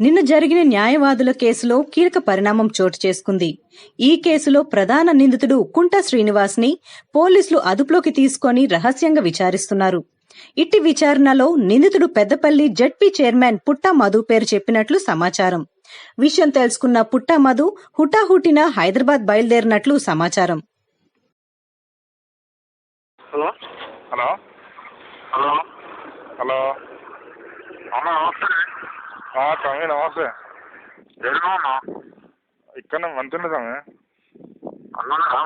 నిన్న జరిగిన న్యాయవాదుల కేసులో కీలక పరిణామం చోటు చేసుకుంది. ఈ కేసులో ప్రధాన నిందితుడు కుంట శ్రీనివాస్ని పోలీసులు అదుపులోకి తీసుకొని రహస్యంగా విచారిస్తున్నారు. ఇట్టి విచారణలో నిందితుడు పెద్దపల్లి జడ్పీ చైర్మన్ పుట్టా మధు పేరు చెప్పినట్లు సమాచారం. విషయం తెలుసుకున్న పుట్టా మధు హుటాహుటిన హైదరాబాద్ బయలుదేరినట్లు సమాచారం. హలో? హలో? హలో? హలో? అన్న నమస్తే ఎడుగా ఉన్నా ఇక్కడ మంచిగా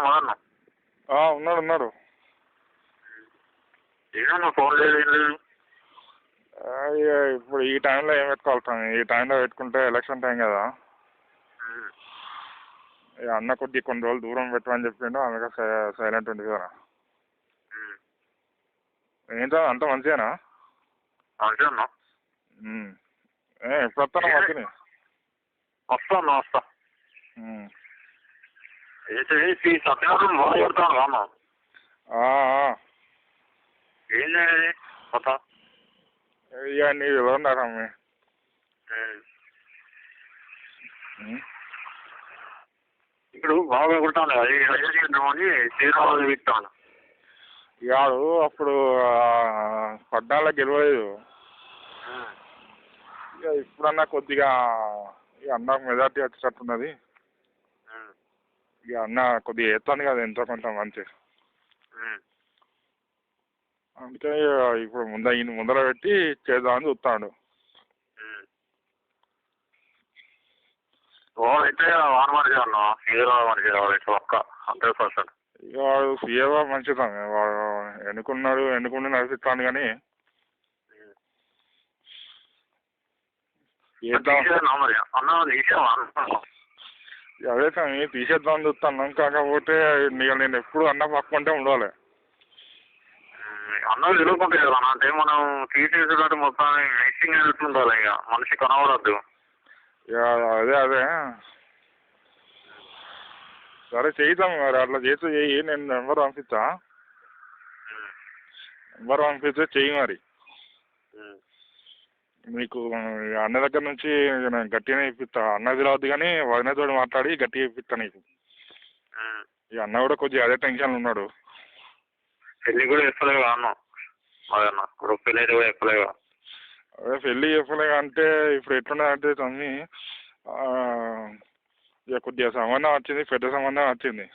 మొదన్న ఆ, ఉన్నాడు ఉన్నాడు ఏమన్నా ఫోన్ లేదు ఏం లేదు ఇప్పుడు ఈ టైంలో ఏం పెట్టుకోవాలి తమ్మి ఈ టైంలో పెట్టుకుంటే ఎలక్షన్ టైం కదా అన్న కొద్ది కొన్ని రోజులు దూరం పెట్టమని చెప్పిండు అందుకే సై- సైలెంట్ ఉంది కదా. ఏంటో అంత మంచిగానా అంతే ఏ ఎప్పుడు వస్తాను వస్తా సత్యాగ్రహం బాగా కొడతాను అన్న ఏం చేయాలి? కొత్త ఇక నీ. ఉమ్. ఇప్పుడు బాగా శ్రీరాములు విత్తాను ఇవాడు అప్పుడు పడ్డాలకు గెలవలేదు. ఇక ఇప్పుడన్నా కొద్దిగా ఇక అన్నకు మెజార్టీ వచ్చేటట్టున్నది ఇక అన్న కొద్దిగా ఎత్తాను కదా ఎంతో కొంత మంచి. అందుకే ఇప్పుడు ముంద ఈయన ముందర పెట్టి చేద్దామని చూస్తాడు అన్న ఇక వాడు సీఏవా మంచిదాం వాడు ఎన్నుకున్నాడు ఎన్నుకుని నడిపిస్తాను కానీ చేద్దాం మరి అన్న తీసావా అదే సామి తీసేద్దామని చూస్తాను కాకపోతే నేను ఎప్పుడు అన్న పక్కుంటే ఉండాలి. అన్న తెలియకుంటే కదా అంటే మనం తీసేసేటట్టు మొత్తం మిక్సింగ్ అయినట్టు ఉండాలి ఇక. మనిషి కనబడద్దు. అదే అదే. సరే చేద్దాం మరి. అట్లా చేస్తే చెయ్యి. నేను నెంబర్ పంపిస్తా. నెంబర్ పంపిస్తే చెయ్యి మరి. మీకు అన్న దగ్గర నుంచి గట్టిగానే ఇప్పిస్తా అన్న తెలియదు కానీ వదినతో మాట్లాడి గట్టిగా ఇప్పిస్తా నీకు. ఇక అన్న కూడా కొద్దిగా అదే టెన్షన్లో ఉన్నాడు. పెళ్ళి కూడా చెప్పలేదు అన్న. ఇప్పుడు పెళ్ళి అయితే కూడా చెప్పలేదు అదే పెళ్ళి చెప్పలే అంటే ఇప్పుడు ఎట్లున్నదంటే తమ్మి ఆ, ఇక కొద్దిగా సంబంధం వచ్చింది పెద్ద సంబంధం వచ్చింది.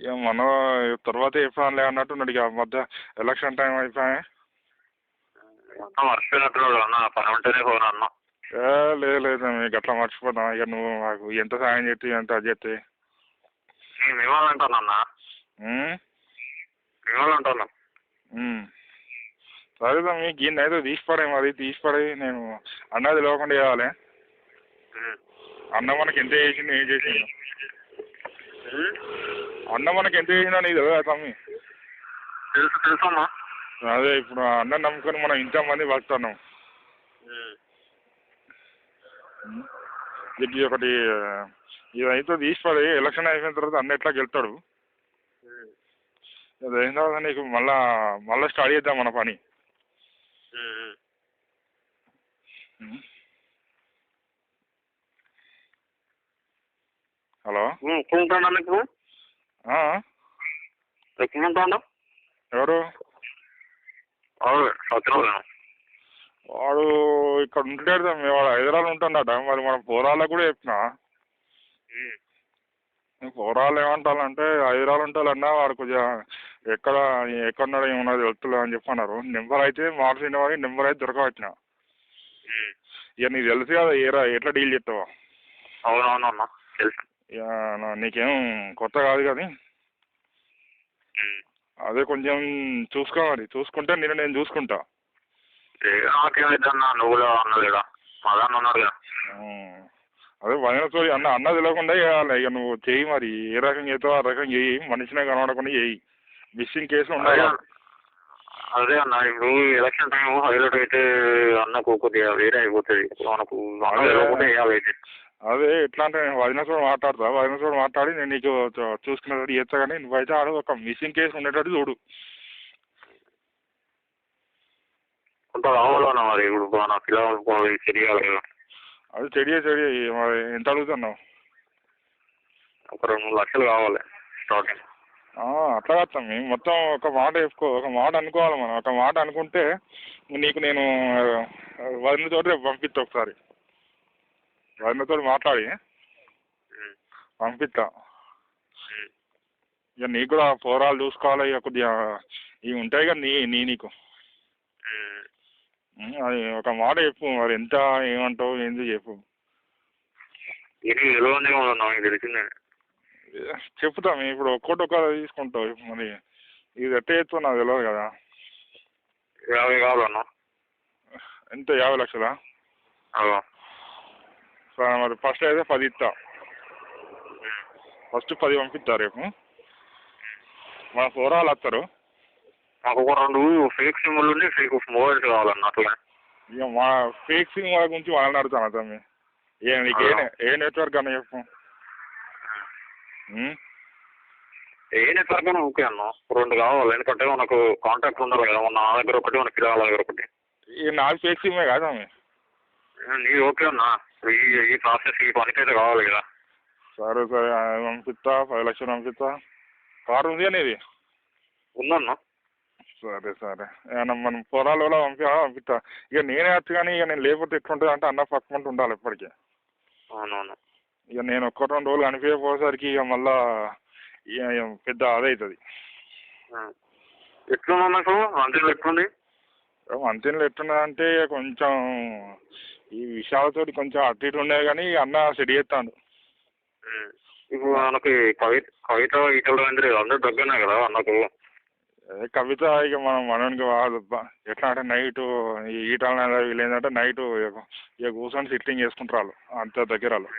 ఇక మనం తర్వాత చెప్పానులే అన్నట్టున్నాడు. ఇక మధ్య ఎలక్షన్ టైం అయిపోయాయి మొత్తం మర్చిపోయినట్టున్నాడు అన్న పని ఉంటేనే ఫోన్ అన్న. ఏ, లేదు లేదు మీకు అట్లా మర్చిపోతాం. ఇక నువ్వు మాకు ఎంత సాయం చేస్తే ఎంత అది చేస్తే. నేను ఇవ్వాలంటాను అన్న. ఉమ్? ఇవ్వాలంటాను. సరే తమ్మి గిన్నె అయితే తీసిపడే మరి తీసిపడే నేను అన్నది లేకుండా చేయాలి. అన్న మనకి ఎంత చేసిండు ఏం చేసిండు? అన్న మనకి ఎంత చేసినా నీకు తెలియదా తమ్మి తెలుసు తెలుసు అన్న అదే ఇప్పుడు అన్న నమ్ముకొని మనం ఇంతమంది బతున్నాం ఇది ఒకటి ఇదైతే తీసిపడి ఎలక్షన్ అయిపోయిన తర్వాత అన్న ఎట్లా గెలుతాడు? అది అయిన తర్వాత నీకు మళ్ళా మళ్ళీ స్టార్ట్ చేద్దాం మన పని. హలో? ఎప్పుడు ఉంటాను ఇప్పుడు? ఎవరు? అవును సత్యనారాయణ. వాడు ఇక్కడ ఉంటున్నాడు తమ్మి వాడు హైదరాబాద్ ఉంటున్నాడ మరి మన పోరాళ్ళకు కూడా చెప్పిన. పోరాలు ఏమంటారంటే హైదరాబాద్ ఉంటాలన్నా వాడు కొద్దిగా ఎక్కడ ఎక్కడున్నాడో ఏమన్నా తెలుస్తలేదు అని చెప్పి అన్నారు. నెంబర్ అయితే మార్చిన వాడి నెంబర్ అయితే దొరకవచ్చిన. ఇక నీకు తెలుసు కదా ఏరా ఎట్లా డీల్ చేస్తావా. అవునవును అన్న తెలుసు నీకేం కొత్త కాదు కానీ అదే కొంచెం చూసుకో మరి చూసుకుంటే నేను నేను చూసుకుంటా. నువ్వు కూడా అన్నది కదా. కదా. అదే వదిన స్టోరీ అన్న అన్న తెలియకుండా చేయాలి. ఇక నువ్వు చెయ్యి మరి. ఏ రకంగా చేస్తావో ఆ రకంగా చెయ్యి మనిషినే కనబడకుండా చెయ్యి మిస్సింగ్ కేసులు ఉన్నాయి అదే అదే అన్న ఇప్పుడు ఎలక్షన్ టైం హైలైట్ అయితే అన్నకు కొద్దిగా వేరే అయిపోతుంది. మనకు అన్న. తెలియకుండా వేయాలి అయితే. అదే ఎట్లా అంటే నేను వదిన తోడు మాట్లాడతా వదిన తోడు మాట్లాడి నేను నీకు చూసుకునేటట్టు చేస్తా కానీ నువ్వైతే ఆడ ఒక మిస్సింగ్ కేసు ఉండేటట్టు చూడు. కొంత మరి ఇప్పుడు మన పిల్లలు తెలియాలి కదా. అది చెడియే చెడియే మరి ఎంత అడుగుతున్నావు? ఒక రెండు మూడు లక్షలు కావాలి ఆ, అట్లా కాదు తమ్మి మొత్తం ఒక మాట చెప్పుకో ఒక మాట అనుకోవాలి మనం ఒక మాట అనుకుంటే నీకు నేను వదినతో రేపు పంపిస్తా ఒకసారి. వదినతో మాట్లాడి పంపిస్తా. ఇక నీకు కూడా పోరాలు చూసుకోవాలి ఇక కొద్దిగా ఇవి ఉంటాయి కదా నీ నీ నీకు. అది ఒక మాట చెప్పు మరి ఎంత ఏమంటావు ఏంది చెప్పు. చెప్తాం ఇప్పుడు ఒక్కోటి ఒక్క తీసుకుంటావు ఇప్పుడు మరి ఇది ఎట్ట చేస్తావు నాకు తెలియదు కదా. యాభై కావాలన్నా ఎంత యాభై లక్షలా? సరే మరి ఫస్ట్ అయితే పది ఇస్తా. ఫస్ట్ పది పంపిస్తా రేపు. మన పోరాలు వస్తారు మాకు ఒక రెండు ఫేక్ సిమ్లు ఉండి ఫేక్ మొబైల్స్ కావాలన్న అట్లా. ఇక మా ఫేక్ సిమ్ వాళ్ళ గురించి వాళ్ళని అడుగుతాను తమ్మి? ఏ నీకు ఏ ఏ నెట్వర్క్ అన్న చెప్పు? ఏ నెట్వర్క్ అయినా ఓకే అన్న. రెండు కావాలి. ఎందుకంటే మనకు కాంటాక్ట్ ఉండాలి కదా. మన నా దగ్గర ఒకటి మన పిల్లల దగ్గర ఒకటి. ఈ నాది ఫేక్ సిమే కాదు తమ్మి? నీ ఓకే అన్న. ఈ ఈ ప్రాసెస్ ఈ పనికైతే కావాలి కదా. సరే సరే పంపిస్తా పది లక్షలు పంపిస్తా కారు ఉంది అనేది? ఉందన్న. సరే సరే. ఏమన్నా మనం పొలాలు కూడా పంపి పంపిస్తా ఇక నేనే వచ్చు కానీ ఇక నేను లేకపోతే ఎట్లుంటుంది అంటే అన్న పక్కమంటూ ఉండాలి ఎప్పటికీ. అవునవును. ఇక నేను ఒక్క రెండు రోజులు కనిపించకపోయేసరికి ఇక మళ్ళా ఇక పెద్ద అదే అవుతుంది. ఎట్లుంది నాకు అంతే ఎట్లుంది ఎట్టున్నదంటే ఇక కొంచెం ఈ విషయాలతో కొంచెం అటు ఇటు ఉండేది కానీ అన్న సెట్ చేస్తాడు. ఇప్పుడు మనకి కవిత కవిత ఈటల అందరూ అందరూ దగ్గరనే కదా అన్నకు? కవిత ఇక మనం మనకి వాళ్ళు ఎట్లా అంటే నైట్ ఈటల వీళ్ళు ఏంటంటే నైట్ ఇక కూర్చొని సిట్టింగ్ చేసుకుంటారు వాళ్ళు అంత దగ్గర వాళ్ళు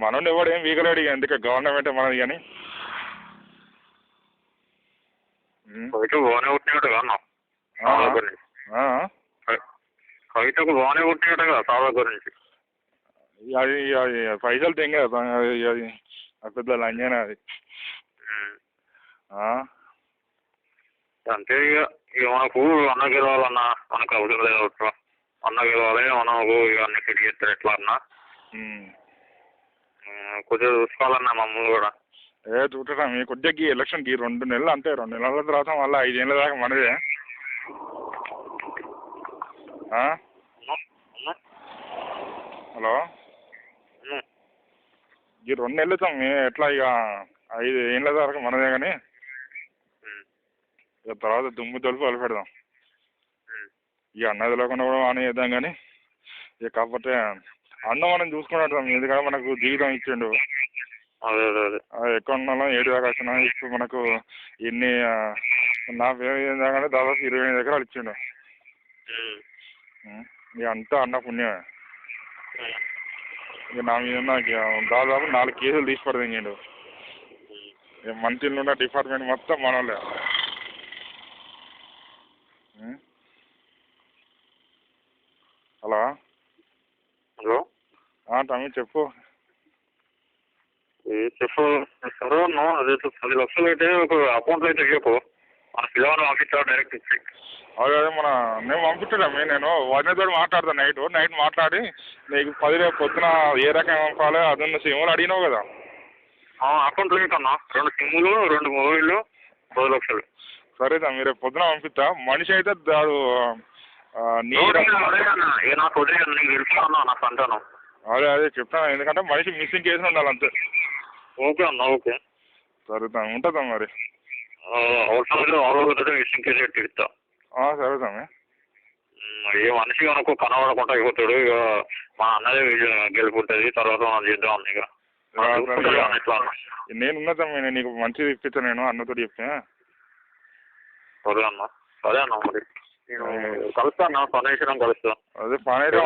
మనోని ఎవడు ఏం వీగలేడు ఇక ఎందుకే గవర్నమెంట్ మనది కానీ. కవిత బాగానే పుట్టినట్టు కదా అన్న ఆ, సాదా గురించి ఆ, కవి- కవితకు బాగానే పుట్టినట్టు కదా సాదా గురించి. అది ఇక అది పైసలు తెంగే అది పెద్ద లంజనే అది. అంతే ఇక ఇక మనకు అన్న గెలవాలన్నా మనకు అవసరం లేదు అన్న గెలవాలి మనకు ఇక అన్ని సెట్ చేస్తారు ఎట్లా అన్నా. కొద్దిగా చూసుకోవాలన్నా మమ్మల్ని కూడా. ఏ చూడటం మీ కొద్దిగా ఈ ఎలక్షన్ ఈ రెండు నెలలు అంతే రెండు నెలల తర్వాత మళ్ళీ ఐదేళ్ళ దాకా మనదే? హలో? ఈ రెండు నెలలు తమ్మి ఎట్లా ఇక ఐదు ఏళ్ళ దాకా మనదే కానీ. ఇక తర్వాత దుమ్ము తలుపు వదిలి పెడదాం. ఇక అన్నది లేకుండా కూడా అని చేద్దాం కానీ ఇక కాకపోతే అన్న మనం చూసుకున్నట్టు ఎందుకంటే మనకు జీవితం ఇచ్చిండు. అదే అదే అదే. ఎక్కడ ఉన్నాలో ఏడు దాకా వచ్చినా ఇప్పుడు మనకు ఇన్ని నా పేరు ఏందా కానీ దాదాపు ఇరవై ఎనిమిది ఎకరాలు ఇచ్చిండు. ఇక అంతా అన్న పుణ్యమే. ఇక నా మీద నాకు దాదాపు నాలుగు కేసులు తీసి పడదింగిండు ఉమ్. ఇక మంత్రిలో ఉన్న డిపార్ట్మెంట్ మొత్తం ఉం. హలో? హలో? తమ్మి చెప్పు. ఏ చెప్పు సరే అదే పది లక్షలు అయితే ఒక అకౌంట్లో అయితే చెప్పు. మన పిల్లవాడు పంపిస్తా డైరెక్ట్ ఇచ్చి? అదే అదే మన నేను పంపించడమే నేను వదినతో మాట్లాడతాను నైట్ నైట్ మాట్లాడి నీకు పది రేపు పొద్దున ఏ రకం పంపాలి అదన్న సిమ్లు అడిగినావు కదా. అకౌంట్లో ఏంటన్నా రెండు సిమ్ములు రెండు మొబైళ్ళు పది లక్షలు. సరే తమ్మి రేపు పొద్దున పంపిస్తా. మనిషి అయితే దాడు అన్న నాకు తెలుసు అన్న అదే అదే చెప్తాను. ఎందుకంటే మనిషి మిస్సింగ్ కేసు ఉండాలి అంతే. ఓకే అన్న ఓకే. సరే ఉంటుందా మరి. అవసరం ఆరోగ్య విషయం కేసు ఆ, సరే ఉమ్, ఏ మనిషి కనుక కనబడకుండా అయిపోతాడు ఇక మా అన్నదే విజయం గెలుపుంటుంది తర్వాత మనం చేద్దాం ఇక మనం ఆ, చూసుకుంటాం సరే. అన్న ఎట్లా అన్న. నేను ఉన్నా తమ్మి నేను నీకు మంచిది ఇప్పిస్తా నేను అన్నతో చెప్తే. సరే అన్న సరే అన్న మరి. నేను కలుస్తా అన్న పనేశ్వరం కలుస్తా. అదే పని అయితే.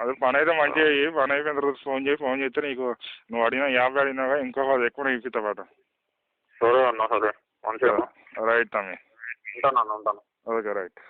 అదే పని అయితే మంచిగా చెయ్యి పని అయిపోయిన తర్వాత ఫోన్ చేసి ఫోన్ చేస్తే నీకు నువ్వు అడిగిన యాభై అడిగినాగా ఇంకో ఎక్కువ ఇప్పిస్తా పాట. సరే అన్న సరే. మంచిగా రైట్ తమ్మి ఉంటాను అన్న ఉంటాను ఓకే రైట్